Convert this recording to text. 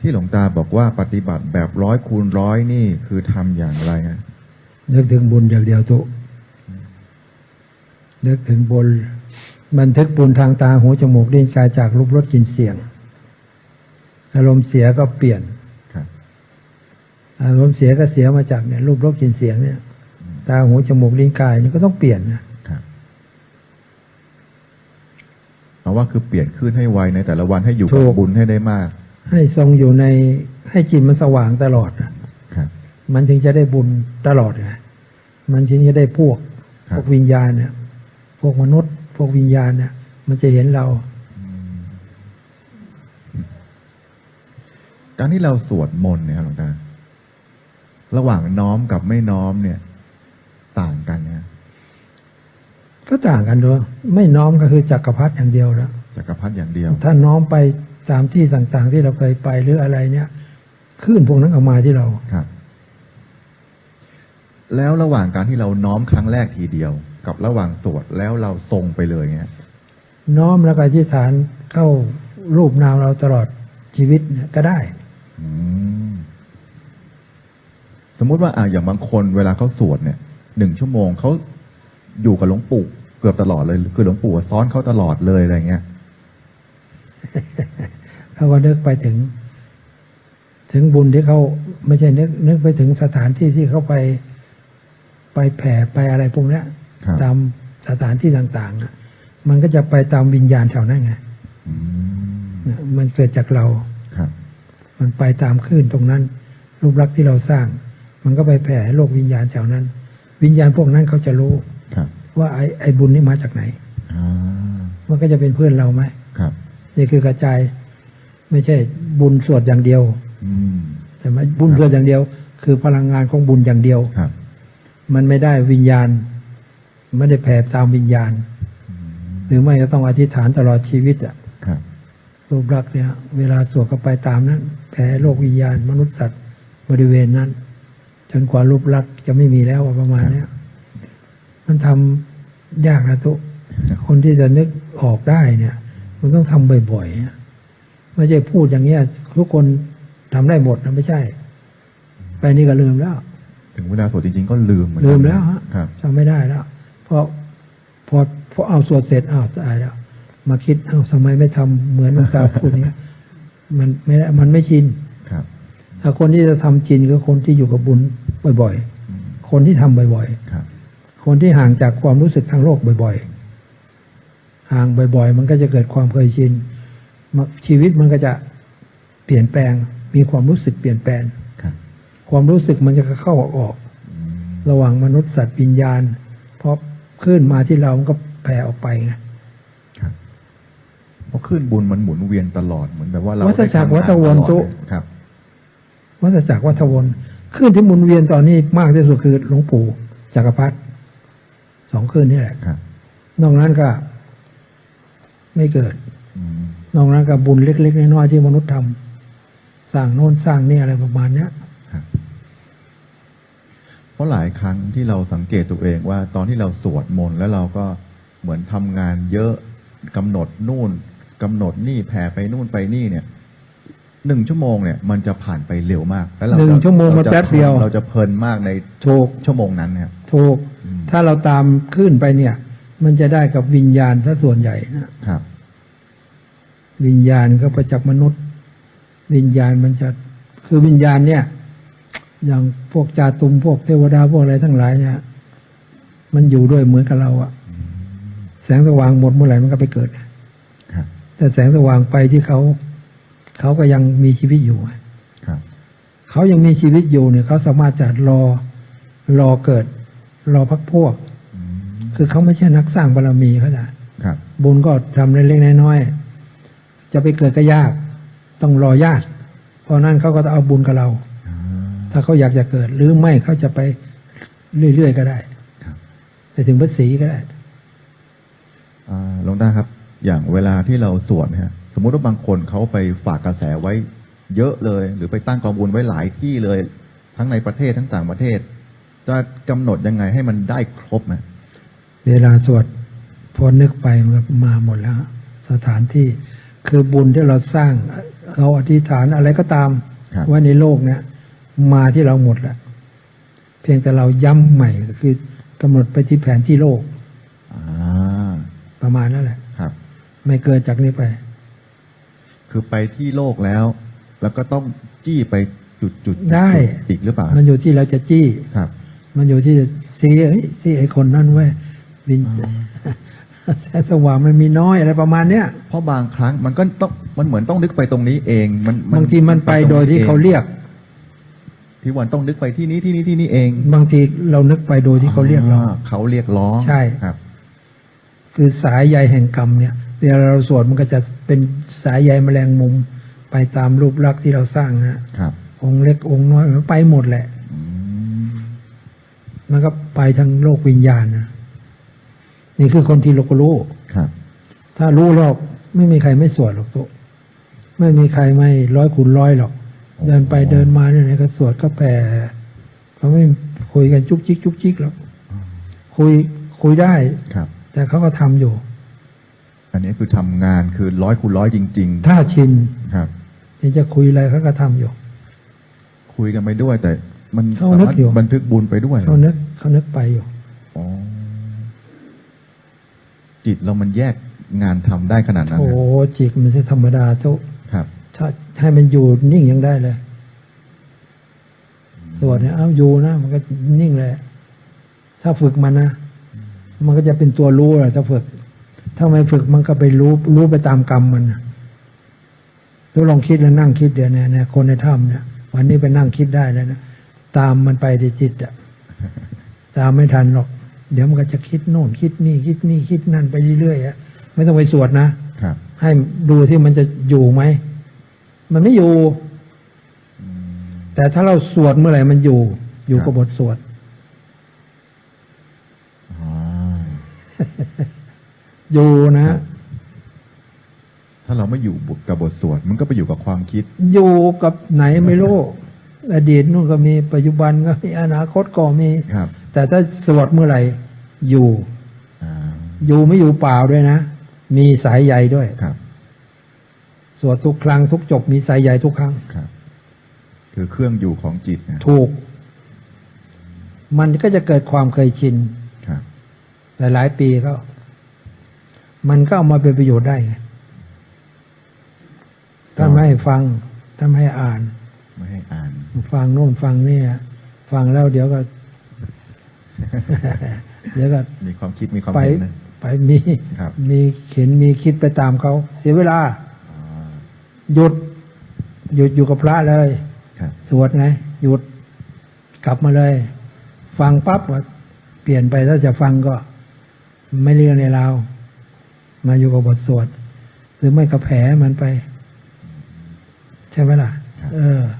ที่หลวงตาบอกว่าปฏิบัติแบบร้อยคูณร้อยนี่คือทำอย่างไรฮะนึกถึงบุญอย่างเดียวทุกนึกถึงบุญบันทึกบุญทางตาหูจมูกลิ้นกายจากรูปรสกลิ่นเสียง อารมณ์เสียก็เปลี่ยนครับอารมณ์เสียก็เสียมาจากเนี่ยรูปรสกลิ่นเสียงเนี่ย ตาหูจมูกลิ้นกายนี่ก็ต้องเปลี่ยนนะครับเอาว่าคือเปลี่ยนขึ้นให้ไวในแต่ละวันให้อยู่กับบุญให้ได้มาก ให้ทรงอยู่ในให้จิตมันสว่างตลอดอะครับมันถึงจะได้บุญตลอดไงมันถึงจะได้พวกครับพวกวิญญาณเนี่ยพวกมนุษย์ พวกวิญญาณเนี่ยมันจะเห็นเรา การที่เราสวดมนต์เนี่ยครับหลวงตาระหว่างน้อมกับไม่น้อมเนี่ย ต่างกันเนี่ยก็ต่างกันด้วยไม่น้อมก็คือจักรพรรดิอย่างเดียวแล้วจักรพรรดิอย่างเดียว ถ้าน้อมไป ตามที่ต่างๆ ที่เราเคยไปหรืออะไรเนี่ยคลื่นพวกนั้นเอามาที่เราครับ แล้วระหว่างการที่เราน้อมครั้งแรกทีเดียว กับระหว่างสวดแล้วเราทรงไปเลยเงี้ยน้อมแล้วก็อธิษฐานเข้ารูปนามเราตลอดชีวิตเนี่ยก็ได้อืมสมมุติว่าอะอย่างบางคนเวลาเขาสวดเนี่ยหนึ่งชั่วโมงเขาอยู่กับหลวงปู่เกือบตลอดเลย คือหลวงปู่ซ้อนเขาตลอดเลยอะไรเงี้ย เขาก็นึกไปถึง ถึงบุญที่เขาไม่ใช่นึก นึกไปถึงสถานที่ที่เขาไปไปแผ่ไปอะไรพวกเนี้ยครับตามสถานที่ต่างๆนะมันก็จะไปตามวิญญาณแถวนั้นไงอืมนะมันเกิดจากเราครับมันไปตามคลื่นตรงนั้น รูปลักษณ์ที่เราสร้าง มันก็ไปแผ่ให้โลกวิญญาณแถวนั้น วิญญาณพวกนั้นเขาจะรู้ครับว่าไอ้ไอ้บุญนี่มาจากไหนอ่ามันก็จะเป็นเพื่อนเราไหมครับ นี่คือกระจาย ไม่ใช่บุญสวดอย่างเดียวอืมแต่ไหมบุญสวดอย่างเดียว คือพลังงานของบุญอย่างเดียวครับ มันไม่ได้วิญญาณ ไม่ได้แผ่ตามวิญญาณ หรือไม่ก็ต้องอธิษฐานตลอดชีวิตอะครับรูปลักษณ์เนี่ย เวลาสวดก็ไปตามนั้นแผ่โลกวิญญาณ มนุษย์สัตว์บริเวณนั้น จนกว่ารูปลักษณ์จะไม่มีแล้วอะประมาณเนี้ยมันทำยากนะทุกคนที่จะนึกออกได้เนี่ย มันต้องทำบ่อยๆอะไม่ใช่พูดอย่างเงี้ย ทุกคนทำได้หมดนะไม่ใช่ ไปนี่ก็ลืมแล้ว ถึงเวลาสวดจริงๆก็ลืมเหมือนกันลืมแล้วฮะครับจำไม่ได้แล้วเพราะพอพอเอาสวดเสร็จอ้าวตายแล้ว มาคิดอ้าวทำไมไม่ทำเหมือนหลวงตาพูดเนี้ยมันไม่ได้มันไม่ชินครับ ถ้าคนที่จะทำชินคือคนที่อยู่กับบุญบ่อยอืมๆคนที่ทำบ่อยครับๆคนที่ห่างจากความรู้สึกทางโลกบ่อย ๆ ห่างบ่อย ๆ มันก็จะเกิดความเคยชินมาชีวิตมันก็จะเปลี่ยนแปลง มีความรู้สึกเปลี่ยนแปลงครับความรู้สึกมันจะเข้าออกอืมระหว่างมนุษย์สัตว์วิญญาณพอขึ้นมาที่เรามันก็แผ่ออกไปไงครับเพราะขึ้นบุญมันหมุนเวียนตลอดเหมือนแบบว่าเราวัฏจักรได้ทำงาวัฏวนตลอดตุเลยครับวัฏจักรวัฏวนขึ้นที่หมุนเวียนตอนนี้มากที่สุดคือหลวงปู่จักรพรรดิสองขึ้นนี่แหละครับนอกนั้นก็ ไม่เกิดอืมนอกนั้นก็บุญเล็ก ๆ น้อยๆที่มนุษย์ทำสร้างโน่นสร้างนี่อะไรประมาณเนี้ยครับเพราะหลายครั้งที่เราสังเกตตัวเองว่า ตอนที่เราสวดมนต์แล้วเราก็เหมือนทำงานเยอะกำหนดนู่นกำหนดนี่แผ่ไปนู่นไปนี่เนี่ยหนึ่งชั่วโมงเนี่ยมันจะผ่านไปเร็วมาก แล้วเราหนึ่งจะชั่วโมงรามันจะแป๊บเดียว เราจะเพลินมากในถูกชั่วโมงนั้นเนี่ยถูกอืมถ้าเราตามขึ้นไปเนี่ย มันจะได้กับวิญญาณถ้าส่วนใหญ่นะครับ วิญญาณก็ประจักษ์มนุษย์ วิญญาณมันจะคือวิญญาณเนี่ย อย่างพวกจาตุมพวกเทวดาพวกอะไรทั้งหลายเนี่ย มันอยู่ด้วยเหมือนกับเราอะแสงสว่างหมดเมื่อไหร่มันก็ไปเกิดครับแต่แสงสว่างไปที่เขาเขาก็ยังมีชีวิตอยู่อะครับเขายังมีชีวิตอยู่เนี่ยเขาสามารถจะรอรอเกิด รอพักพวกอืม คือเขาไม่ใช่นักสร้างบารมีเขาจะครับ บุญก็ทำเล็กๆน้อยๆจะไปเกิดก็ยาก ต้องรอญาติ เพราะนั้นเขาก็จะเอาบุญกับเราอ่าถ้าเขาอยากจะเกิด หรือไม่เขาจะไปเรื่อยๆก็ได้ครับไปถึงพระศรีก็ได้อ่าหลวงตาครับ อย่างเวลาที่เราสวดเนี่ยฮะสมมุติว่าบางคนเขาไปฝากกระแสไว้เยอะเลย หรือไปตั้งกองบุญไว้หลายที่เลย ทั้งในประเทศทั้งต่างประเทศ จะกำหนดยังไงให้มันได้ครบไหม เวลาสวดพอนึกไปมันก็มาหมดแล้ว สถานที่คือบุญที่เราสร้างเราอธิษฐานอะไรก็ตามครับว่าในโลกเนี่ยมาที่เราหมดแล้วเพียงแต่เราย้ำใหม่ก็คือกำหนดไปที่แผนที่โลกอ่าประมาณนั่นแหละครับไม่เกินจากนี้ไป คือไปที่โลกแล้ว แล้วก็ต้องจี้ไปจุดจุดๆได้อีกหรือเปล่า มันอยู่ที่เราจะจี้ครับ มันอยู่ที่ซีเฮ้ยซีไอคนนั่นเว้ย วินแสงสว่างมันมีน้อยอะไรประมาณเนี้ยเพราะบางครั้งมันก็ต้องมันเหมือนต้องนึกไปตรงนี้เอง มันบางทีมันไปโดยที่เขาเรียกพี่วันต้องนึกไปที่นี้ที่นี้ที่นี้เอง บางทีเรานึกไปโดยที่เขาเรียกเราอ่เขาเรียกร้องใช่ครับ คือสายใยแห่งกรรมเนี่ยเวลาเราสวดมันก็จะเป็นสายใยแมลงมุม ไปตามรูปลักษณ์ที่เราสร้างนะครับ องค์เล็กองค์น้อยมันไปหมดแหละอืมมันก็ไปทางโลกวิญญาณนะ นี่คือคนที่โลกรู้ครับ ถ้ารู้หรอกไม่มีใครไม่สวดหรอกโตะไม่มีใครไม่ร้อยคูณร้อยหรอก เดินไปเดินมาเนี่ยไหนก็สวดก็แผ่เขาไม่คุยกันจุกจิกจุกจิกหรอกคุยคุยได้ครับ แต่เขาก็ทำอยู่ อันนี้คือทำงานคือร้อยคูณร้อยจริงถ้าชินๆครับที่จะคุยอะไรเขาก็ทำอยู่ คุยกันไปด้วยแต่มันเขาสานึกมารถอยู่บันทึกบุญไปด้วยเขานึกเขานึกไปอยู่อ๋อ จิตเรามันแยกงานทำได้ขนาดนั้นโอ้นะจิกมันจะธรรมดาโตะครับ ถ้าให้มันอยู่นิ่งยังได้เลยสวดเนี่ยเอาอยู่นะ มันก็นิ่งเลย ถ้าฝึกมันนะมันก็จะเป็นตัวรู้แหละถ้าฝึก ถ้าไม่ฝึกมันก็ไปรู้รู้ไปตามกรรมมันนะตัวลองคิดแล้วนั่งคิดเดี๋ยวเนี่ยเนี่ยคนในถ้ำเนี่ยวันนี้ไปนั่งคิดได้แล้วนะตามมันไปในจิตอะตามไม่ทันหรอก เดี๋ยวมันก็จะคิดโน่นคิดนี่คิดนี่คิดนั่นไปเรื่อยๆอะไม่ต้องไปสวดนะครับ ให้ดูที่มันจะอยู่ไหม มันไม่อยู่ แต่ถ้าเราสวดเมื่อไหร่มันอยู่ อยู่กับบทสวดอ๋ออยู่นะครับถ้าเราไม่อยู่กับบทสวดมันก็ไปอยู่กับความคิด อยู่กับไหนไม่รู้อดีตนู่นก็มีปัจจุบันก็มีอนาคตก็มีครับ แต่ถ้าสวดเมื่อไหร่อยู่อ่าอยู่ไม่อยู่เปล่าด้วยนะ มีสายใยด้วยครับ สวดทุกครั้งทุกจบมีสายใยทุกครั้งครับ คือเครื่องอยู่ของจิตนะถูก มันก็จะเกิดความเคยชินครับหลายๆปีก็ มันก็เอามาเป็นประโยชน์ได้ไงถ้าไม่ให้ฟังถ้าไม่ให้อ่าน ไม่ให้อ่าน ฟังโน่นฟังนี่ฟังแล้วเดี๋ยวก็ เดี๋ยวก็มีความคิดมีความไปเห็นนะ ไปมีครับ มีเข็นมีคิดไปตามเขาเสียเวลา อ๋อหยุด หยุดอยู่กับพระเลย ครับสวดไง หยุดกลับมาเลย ฟังปั๊บว่าเปลี่ยนไปถ้าจะฟังก็ ไม่เรื่องในราวมาอยู่กับบทสวด หรือไม่ก็แผลมันไป ใช่ไหมล่ะ ครับ เออค